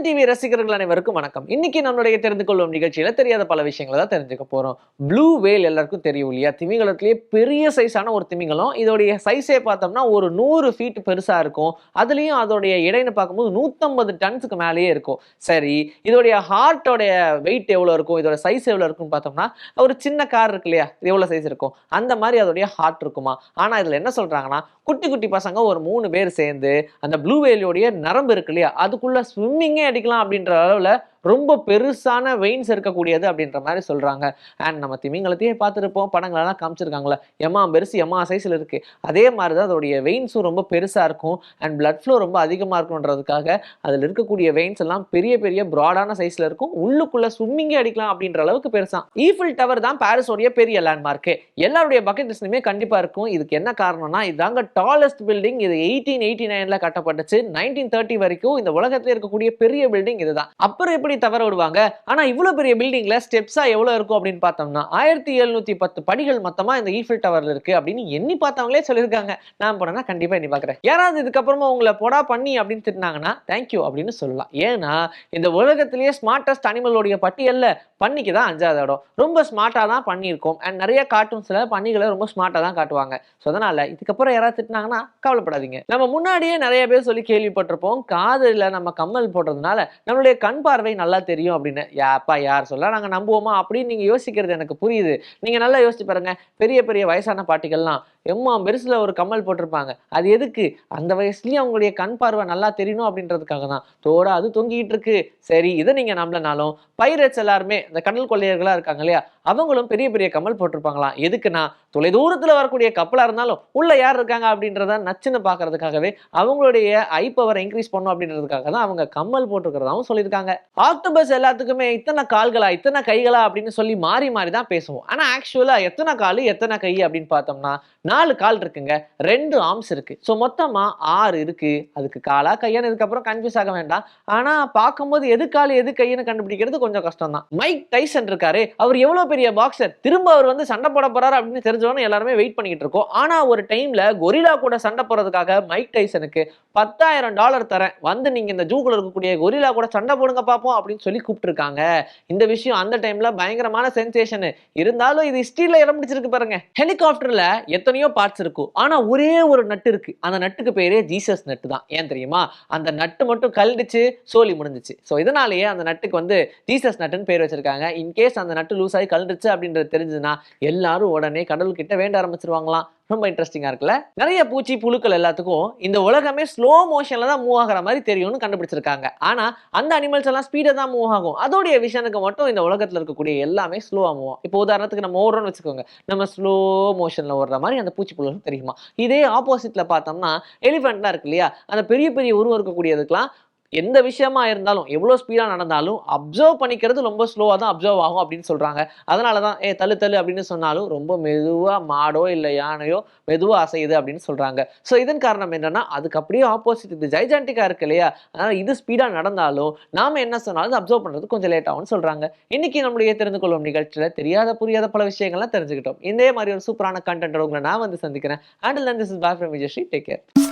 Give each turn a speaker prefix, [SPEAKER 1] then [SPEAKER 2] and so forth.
[SPEAKER 1] Sun TV ரசிகர்கள் அனைவருக்கும் வணக்கம். இன்னைக்கு நம்மளுடைய தெரிந்து கொள்ளும் நிகழ்ச்சியில தெரியாத பல விஷயங்களை தான் தெரிஞ்சுக்க போறோம். ப்ளூ வேல் எல்லாருக்கும் தெரியும் இல்லையா? திமிங்கலத்திலேயே பெரிய சைஸான ஒரு திமிங்கலம். இதோடைய சைஸே பார்த்தோம்னா ஒரு நூறு ஃபீட் பெருசா இருக்கும். அதுலயும் அதோடைய இடைன்னு பார்க்கும்போது நூத்தம்பது டன்ஸுக்கு மேலேயே இருக்கும். சரி இதோடைய ஹார்ட்டோடைய வெயிட் எவ்வளவு இருக்கும்? இதோட சைஸ் எவ்வளவு இருக்கும்னு பார்த்தோம்னா ஒரு சின்ன கார் இருக்கு இல்லையா? இது எவ்வளவு சைஸ் இருக்கும்? அந்த மாதிரி அதோடைய ஹார்ட் இருக்குமா? ஆனா இதுல என்ன சொல்றாங்கன்னா குட்டி குட்டி பசங்க ஒரு மூணு பேர் சேர்ந்து அந்த ப்ளூ வேலியோடைய நரம்பு இருக்கு இல்லையா? அதுக்குள்ள ஸ்விம்மிங்கே அடிக்கலாம் அப்படின்ற அளவில் ரொம்ப பெருசான வெயின்ஸ் இருக்கக்கூடியது அப்படின்ற மாதிரி சொல்கிறாங்க அண்ட் நம்ம திமிங்கலத்தையே பார்த்துருப்போம். படங்களெல்லாம் காமிச்சிருக்காங்களே எம்மா பெருசு எம்மா சைஸில் இருக்குது அதே மாதிரி தான் அதோடைய வெயின்ஸும் ரொம்ப பெருசாக இருக்கும். அண்ட் பிளட் ஃப்ளோ ரொம்ப அதிகமாக இருக்குன்றதுக்காக அதில் இருக்கக்கூடிய வெயின்ஸ் எல்லாம் பெரிய பெரிய ப்ராடான சைஸில் இருக்கும். உள்ளுக்குள்ள ஸ்விம்மிங்கே அடிக்கலாம் அப்படின்ற அளவுக்கு பெருசாக ஈஃபில் டவர் தான் பாரிஸோடைய பெரிய லேண்ட்மார்க்கு எல்லாருடைய பக்கெட் லிஸ்ட்லையுமே கண்டிப்பாக இருக்கும். இதுக்கு என்ன காரணம்னா இதாங்க டாலஸ்ட் பில்டிங் இது எயிட்டீன் எயிட்டி நைனில் கட்டப்பட்டுச்சு. நைன்டீன் தேர்ட்டி வரைக்கும் இந்த உலகத்தில் இருக்கக்கூடிய பெரிய பில்டிங் இதுதான். அப்புறம் எப்படி தவற விடுவாங்க? ஆனா இவ்வளவு பெரிய பில்டிங்ல ஸ்டெப்ஸா எவ்வளவு இருக்கும் அப்படின்னு பார்த்தோம்னா ஆயிரத்தி எழுநூத்தி பத்து படிகள் மொத்தமா இந்த ஈஃபில் டவர்ல இருக்கு அப்படின்னு எண்ணி பார்த்தவங்களே சொல்லியிருக்காங்க. நான் போனேன்னா கண்டிப்பா எண்ணி பார்க்குறேன். யாராவது இதுக்கப்புறமா உங்களை போடா பண்ணி அப்படின்னு திட்டினாங்கன்னா தேங்க்யூ அப்படின்னு சொல்லலாம். ஏன்னா இந்த உலகத்திலேயே ஸ்மார்ட்டஸ்ட் அனிமலோடைய பட்டியல்ல பண்ணிக்கு தான் அஞ்சாவது இடம். ரொம்ப ஸ்மார்ட்டாக தான் பண்ணியிருக்கோம். அண்ட் நிறைய கார்ட்டூன்ஸில் பண்ணிகளை ரொம்ப ஸ்மார்ட்டாக தான் காட்டுவாங்க. ஸோ அதனால் இதுக்கப்புறம் யாராவது திட்டினாங்கன்னா கவலைப்படாதீங்க. நம்ம முன்னாடியே நிறைய பேர் சொல்லி கேள்விப்பட்டிருப்போம். காதில் நம்ம கம்மல் போடுறதுனால நம்மளுடைய கண் பார்வை நல்லா தெரியும் அப்படின்னு. யாப்பா யார் சொல்ல நாங்கள் நம்புவோமா? அப்படின்னு நீங்கள் யோசிக்கிறது எனக்கு புரியுது. நீங்கள் நல்லா யோசிச்சு பாருங்க. பெரிய பெரிய வயசான பாட்டிகள்லாம் எம்மா பெருசில் ஒரு கம்மல் போட்டிருப்பாங்க. அது எதுக்கு? அந்த வயசுலயும் அவங்களுடைய கண் பார்வை நல்லா தெரியணும் அப்படின்றதுக்காக தான். தோட அது தொங்கிட்டு இருக்கு. சரி இதை நீங்க நம்பலனாலும் பைரட்ஸ் எல்லாருமே இந்த கடல் கொள்ளையர்களா இருக்காங்க இல்லையா அவங்களும் பெரிய பெரிய கம்மல் போட்டிருப்பாங்களாம். எதுக்குன்னா தொலைதூரத்தில் வரக்கூடிய கப்பலா இருந்தாலும் உள்ள யார் இருக்காங்க அப்படின்றத நச்சுன்னு பார்க்கறதுக்காகவே அவங்களுடைய ஐ பவர் இன்க்ரீஸ் பண்ணும் அப்படின்றதுக்காக தான் அவங்க கம்மல் போட்டிருக்கிறதாவும் சொல்லியிருக்காங்க. ஆக்டோபஸ் எல்லாத்துக்குமே இத்தனை கால்களா இத்தனை கைகளா அப்படின்னு சொல்லி மாறி மாறி தான் பேசுவோம். ஆனால் ஆக்சுவலாக எத்தனை கால் எத்தனை கை அப்படின்னு பார்த்தோம்னா நாலு கால் இருக்குங்க. ரெண்டு ஆர்ம்ஸ் இருக்கு. ஸோ மொத்தமா ஆறு இருக்கு. அதுக்கு காலா கையான்னு இதுக்கப்புறம் கன்ஃபியூஸ் ஆக வேண்டாம். ஆனால் பார்க்கும்போது எது கால் எது கைன்னு கண்டுபிடிக்கிறது கொஞ்சம் கஷ்டம் தான் மைக் டைசன் இருக்காரு. அவர் எவ்வளோ பெரிய பாக்ஸர் திரும்ப அவர் வந்து சண்டை போட போறாரு அப்படின்னு தெரிஞ்சவொன்னு எல்லாருமே வெயிட் பண்ணிக்கிட்டு இருக்கோம். ஆனால் ஒரு டைம்ல கொரிலா கூட சண்டை போறதுக்காக மைக் டைசனுக்கு பத்தாயிரம் டாலர் தரேன். வந்து நீங்க இந்த ஜூக்குள்ள இருக்கக்கூடிய கொரிலா கூட சண்டை போடுங்க பார்ப்போம் அப்படின்னு சொல்லி கூப்பிட்டுருக்காங்க. இந்த விஷயம் அந்த டைம்ல பயங்கரமான சென்சேஷன் இருந்தாலும் இது ஹிஸ்டரியில இடம் பிடிச்சிருக்கு பாருங்க. ஹெலிகாப்டர்ல எத்தனையோ பார்ட்ஸ் இருக்கும் ஆனா ஒரே ஒரு நட்டு இருக்கு. அந்த நட்டுக்கு பேரே ஜீசஸ் நட்டு தான். ஏன் தெரியுமா? அந்த நட்டு மட்டும் கல்டிச்சு சோலி முடிஞ்சிச்சு. ஸோ இதனாலேயே அந்த நட்டுக்கு வந்து ஜீசஸ் நட்டுன்னு பேர் வச்சிருக்காங்க. இன்கேஸ் அந்த நட்டு லூஸ் ஆகி கல்டிச்சு அப்படின்றது தெரிஞ்சதுன்னா எல்லாரும் உடனே கடவுள் கிட்ட வேண்ட ஆரம்பிச்சிருவாங்களாம். ரொம்ப இன்ட்ரெஸ்டிங்காக இருக்குல்ல? நிறைய பூச்சி புழுக்கள் எல்லாத்துக்கும் இந்த உலகமே ஸ்லோ மோஷனில் தான் மூவ் ஆகிற மாதிரி தெரியும்னு கண்டுபிடிச்சிருக்காங்க. ஆனால் அந்த அனிமல்ஸ் எல்லாம் ஸ்பீடாக தான் மூவ் ஆகும். அதோடைய விஷனுக்கு மட்டும் இந்த உலகத்தில் இருக்கக்கூடிய எல்லாமே ஸ்லோவாக மூவ் ஆகும். இப்போ உதாரணத்துக்கு நம்ம ஓடுறோம்னு வச்சுக்கோங்க. நம்ம ஸ்லோ மோஷனில் ஓடுற மாதிரி அந்த பூச்சி புழுக்கள் தெரியுமா? இதே ஆப்போசிட்டில் பார்த்தோம்னா எலிஃபெண்ட்லாம் இருக்கு இல்லையா? அந்த பெரிய பெரிய உருவம் இருக்கக்கூடியதுக்கெல்லாம் எந்த விஷயமா இருந்தாலும் எவ்வளோ ஸ்பீடாக நடந்தாலும் அப்சர்வ் பண்ணிக்கிறது ரொம்ப ஸ்லோவாக தான் அப்சர்வ் ஆகும் அப்படின்னு சொல்கிறாங்க அதனால தான் ஏ தள்ளு தள்ளு அப்படின்னு சொன்னாலும் ரொம்ப மெதுவாக மாடோ இல்லை யானையோ மெதுவாக அசையுது அப்படின்னு சொல்கிறாங்க ஸோ இதன் காரணம் என்னன்னா அதுக்கு அப்படியே ஆப்போசிட் இது. ஜைஜாண்டிக்காக இருக்கு இல்லையா? அதனால் இது ஸ்பீடாக நடந்தாலும் நாம் என்ன சொன்னாலும் அப்சர்வ் பண்ணுறது கொஞ்சம் லேட் ஆகும்னு சொல்கிறாங்க இன்னைக்கு நம்மளுடைய தெரிந்து கொள்ளும் நிகழ்ச்சியில் தெரியாத புரியாத பல விஷயங்கள்லாம் தெரிஞ்சுக்கிட்டோம். இதே மாதிரி ஒரு சூப்பரான கண்டென்ட் உங்களை நான் வந்து சந்திக்கிறேன். And this is back from Vijayasri take care